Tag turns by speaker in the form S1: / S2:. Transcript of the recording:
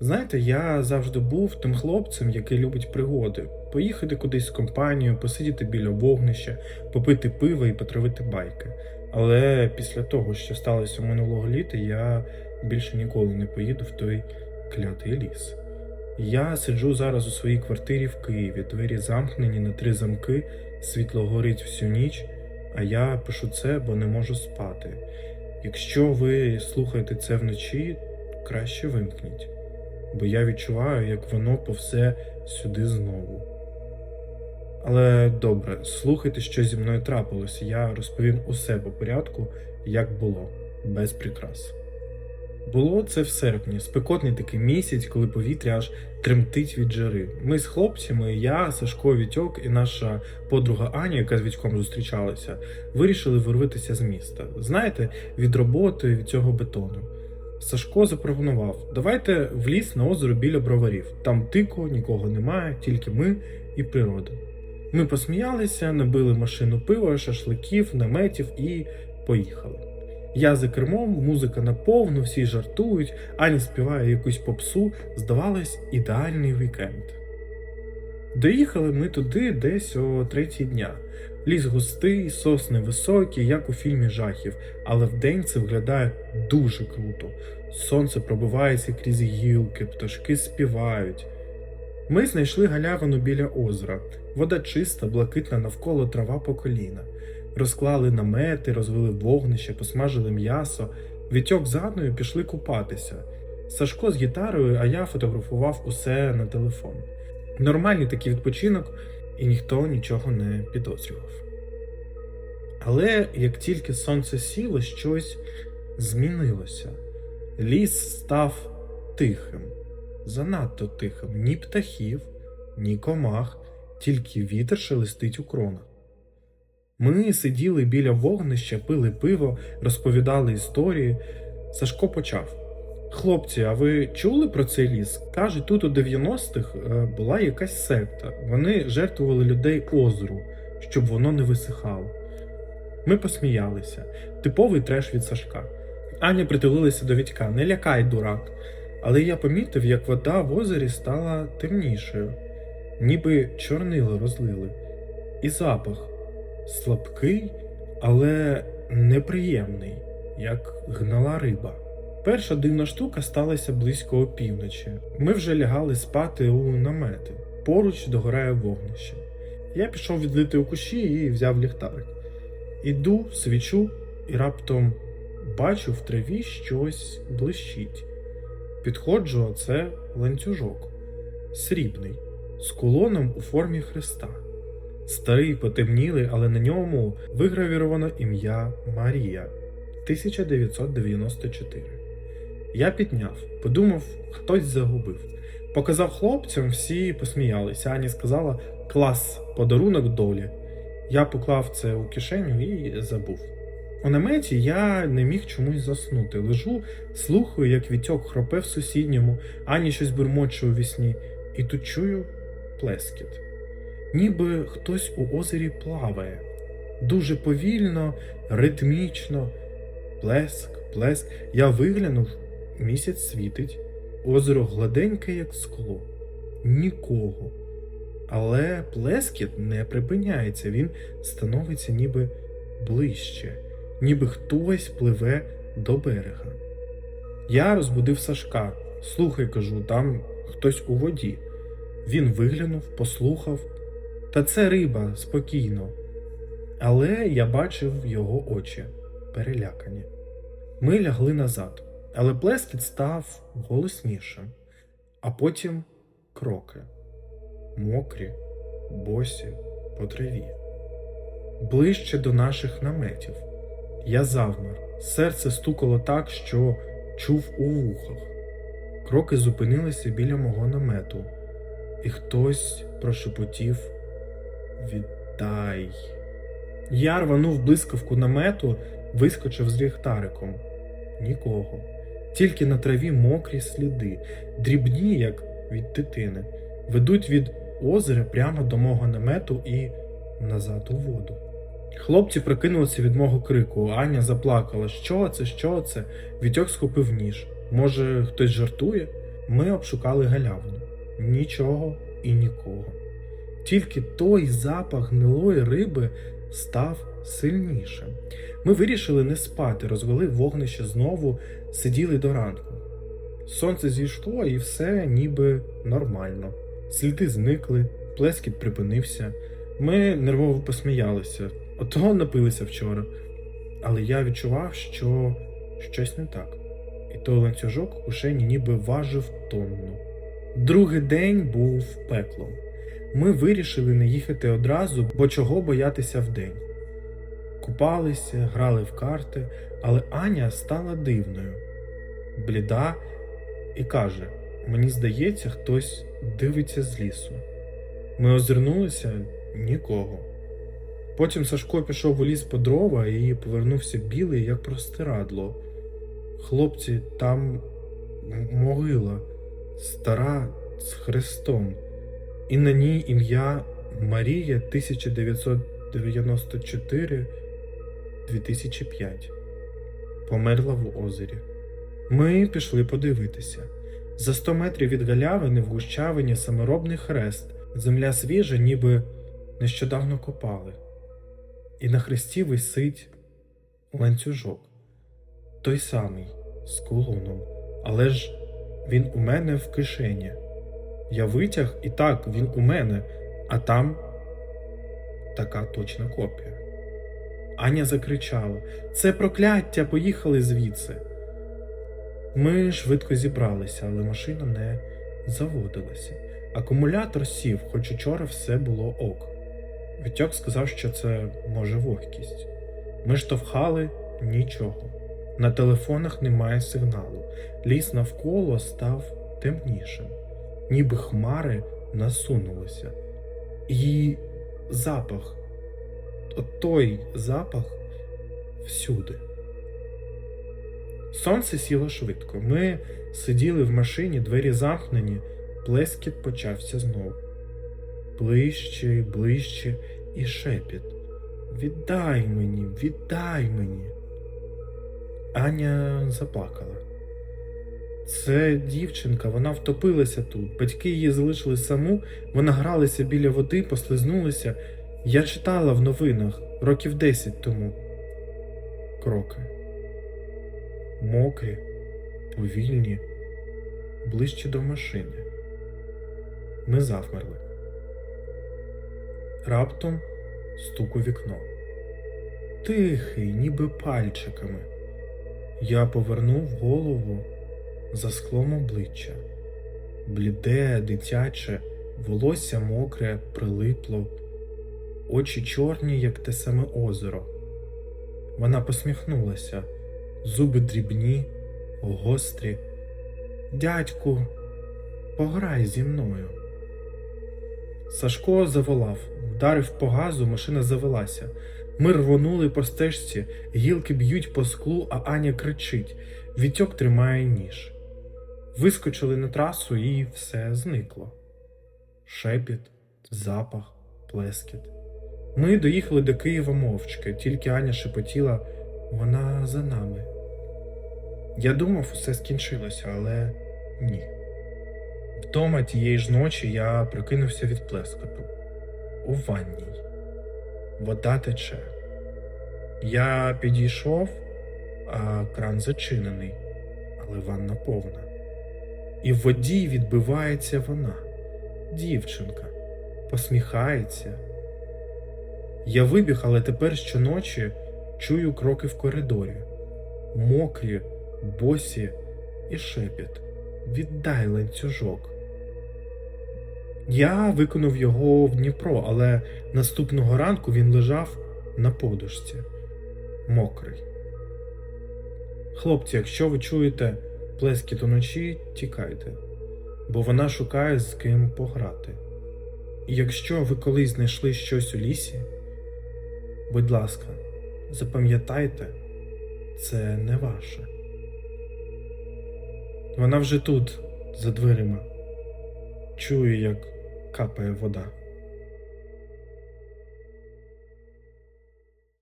S1: Знаєте, я завжди був тим хлопцем, який любить пригоди. Поїхати кудись з компанією, посидіти біля вогнища, попити пиво і потравити байки. Але після того, що сталося минулого літа, я більше ніколи не поїду в той клятий ліс. Я сиджу зараз у своїй квартирі в Києві, двері замкнені на три замки, світло горить всю ніч, а я пишу це, бо не можу спати. Якщо ви слухаєте це вночі, краще вимкніть, бо я відчуваю, як воно повзе сюди знову. Але добре, слухайте, що зі мною трапилось. Я розповім усе по порядку, як було, без прикрас. Було це в серпні, спекотний такий місяць, коли повітря аж тремтить від жари. Ми з хлопцями, я, Сашко Вітьок і наша подруга Аня, яка з Вітьком зустрічалася, вирішили вирватися з міста. Знаєте, від роботи, від цього бетону. Сашко запропонував: давайте в ліс на озеро біля броварів. Там тико, нікого немає, тільки ми і природа. Ми посміялися, набили машину пива, шашликів, наметів і поїхали. Я за кермом, музика наповну, всі жартують, Аня співає якусь попсу, здавалось, ідеальний вікенд. Доїхали ми туди десь о третій дня. Ліс густий, сосни високі, як у фільмі жахів, але вдень це виглядає дуже круто. Сонце пробивається крізь гілки, пташки співають. Ми знайшли галявину біля озера. Вода чиста, блакитна навколо трава по коліна. Розклали намети, розвели вогнище, посмажили м'ясо. Вітьок з Анною пішли купатися. Сашко з гітарою, а я фотографував усе на телефон. Нормальний такий відпочинок, і ніхто нічого не підозрював. Але як тільки сонце сіло, щось змінилося. Ліс став тихим, занадто тихим, ні птахів, ні комах, тільки вітер шелестить у кронах. Ми сиділи біля вогнища, пили пиво, розповідали історії. Сашко почав. Хлопці, а ви чули про цей ліс? Кажуть, тут у 90-х е, була якась секта. Вони жертвували людей озеру, щоб воно не висихало. Ми посміялися. Типовий треш від Сашка. Аня притулилася до Вітька. Не лякай, дурак. Але я помітив, як вода в озері стала темнішою, ніби чорнило розлили. І запах слабкий, але неприємний, як гнала риба. Перша дивна штука сталася близько опівночі. Ми вже лягали спати у намети. Поруч догорає вогнище. Я пішов відлити у кущі і взяв ліхтарик. Іду, свічу і раптом бачу в траві щось блищить. Підходжу, а це ланцюжок, срібний, з колоном у формі хреста. Старий потемнілий, але на ньому вигравіровано ім'я Марія 1994. Я підняв, подумав, хтось загубив. Показав хлопцям, всі посміялися. Аня сказала клас, подарунок долі. Я поклав це у кишеню і забув. У наметі я не міг чомусь заснути. Лежу, слухаю, як вітьок хропе в сусідньому, Ані щось бурмоче у вісні, і тут чую плескіт. Ніби хтось у озері плаває. Дуже повільно, ритмічно. Плеск, плеск. Я виглянув, місяць світить, озеро гладеньке, як скло. Нікого. Але плескіт не припиняється, він становиться ніби ближче, ніби хтось пливе до берега. Я розбудив Сашка. Слухай, кажу, там хтось у воді. Він виглянув, послухав. Та це риба спокійно. Але я бачив його очі перелякані. Ми лягли назад, але плескіт став голоснішим, а потім кроки мокрі, босі по траві. Ближче до наших наметів. Я завмер, серце стукало так, що чув у вухах. Кроки зупинилися біля мого намету, і хтось прошепотів Віддай. Я рванув блискавку намету, вискочив з ліхтариком. Нікого. Тільки на траві мокрі сліди, дрібні, як від дитини, ведуть від озера прямо до мого намету і назад у воду. Хлопці прокинулися від мого крику. Аня заплакала. Що це? Що це? Вітьок схопив ніж. Може, хтось жартує? Ми обшукали галявину. Нічого і нікого. Тільки той запах гнилої риби став сильнішим. Ми вирішили не спати, розвели вогнище знову, сиділи до ранку. Сонце зійшло і все ніби нормально. Сліди зникли, плескіт припинився. Ми нервово посміялися, ото напилися вчора. Але я відчував, що щось не так. І той ланцюжок у шені ніби важив тонну. Другий день був пеклом. Ми вирішили не їхати одразу, бо чого боятися вдень. Купалися, грали в карти, але Аня стала дивною, бліда, і каже: Мені здається, хтось дивиться з лісу. Ми озирнулися нікого. Потім Сашко пішов у ліс по дрова і повернувся білий, як простирадло. Хлопці, там могила, стара з хрестом, і на ній ім'я Марія 1994 2005 померла в озері. Ми пішли подивитися. За 100 метрів від галявини в гущавині саморобний хрест, земля свіжа, ніби нещодавно копали. І на хресті висить ланцюжок, той самий з кулоном, але ж він у мене в кишені. Я витяг і так, він у мене, а там така точна копія. Аня закричала: Це прокляття, поїхали звідси. Ми швидко зібралися, але машина не заводилася. Акумулятор сів, хоч учора все було ок. Вітьок сказав, що це може вогкість. Ми штовхали нічого. На телефонах немає сигналу. Ліс навколо став темнішим, ніби хмари насунулися. І запах, той запах всюди. Сонце сіло швидко. Ми сиділи в машині, двері замкнені, плескіт почався знов. Ближче і ближче і шепіт. Віддай мені, віддай мені. Аня заплакала. Це дівчинка, вона втопилася тут. Батьки її залишили саму, вона гралася біля води, послизнулася. Я читала в новинах років десять тому. Кроки. Мокрі, повільні, ближче до машини. Ми завмерли. Раптом стук у вікно. Тихий, ніби пальчиками. Я повернув голову за склом обличчя. Бліде, дитяче, волосся мокре, прилипло, очі чорні, як те саме озеро. Вона посміхнулася, зуби дрібні, гострі. Дядьку, пограй зі мною. Сашко заволав, вдарив по газу, машина завелася. Ми рвонули по стежці, гілки б'ють по склу, а Аня кричить. Вітьок тримає ніж. Вискочили на трасу і все зникло. Шепіт, запах, плескіт. Ми доїхали до Києва мовчки, тільки Аня шепотіла, вона за нами. Я думав, усе скінчилося, але ні. Вдома тієї ж ночі я прокинувся від плескоту. У ванній. Вода тече. Я підійшов, а кран зачинений, але ванна повна. І в воді відбивається вона, дівчинка, посміхається. Я вибіг, але тепер щоночі чую кроки в коридорі, мокрі, босі і шепіт. Віддай ланцюжок. Я виконав його в Дніпро, але наступного ранку він лежав на подушці, мокрий. Хлопці, якщо ви чуєте плескіт уночі, тікайте, бо вона шукає з ким пограти. І якщо ви колись знайшли щось у лісі, будь ласка, запам'ятайте, це не ваше. Вона вже тут, за дверима. Чую, як капає вода.